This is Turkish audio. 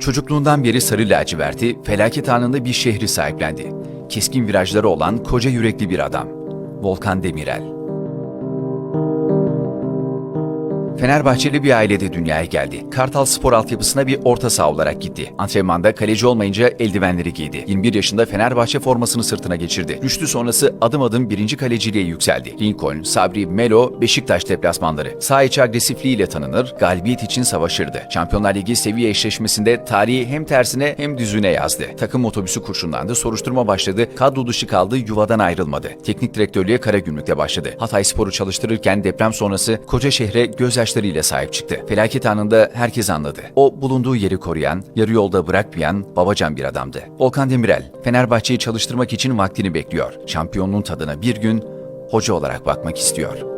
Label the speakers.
Speaker 1: Çocukluğundan beri sarı laciverti, felaket anında bir şehri sahiplendi. Keskin virajları olan koca yürekli bir adam. Volkan Demirel. Fenerbahçeli bir ailede dünyaya geldi. Kartal Spor altyapısına bir orta saha olarak gitti. Antrenmanda kaleci olmayınca eldivenleri giydi. 21 yaşında Fenerbahçe formasını sırtına geçirdi. Rüştü sonrası adım adım birinci kaleciliğe yükseldi. Lincoln, Sabri, Melo, Beşiktaş deplasmanları. Sağ içi agresifliğiyle tanınır, galibiyet için savaşırdı. Şampiyonlar Ligi seviye eşleşmesinde tarihi hem tersine hem düzüne yazdı. Takım otobüsü kurşunlandı, soruşturma başladı, kadro dışı kaldı, yuvadan ayrılmadı. Teknik direktörlüğe Karagümrük'te başladı. Hatay Spor'u çalıştırırken deprem sonrası koca şehre gözyaşlarıyla sahip çıktı. Felaket anında herkes anladı. O bulunduğu yeri koruyan, yarı yolda bırakmayan babacan bir adamdı. Volkan Demirel, Fenerbahçe'yi çalıştırmak için vaktini bekliyor. Şampiyonluğun tadına bir gün hoca olarak bakmak istiyor.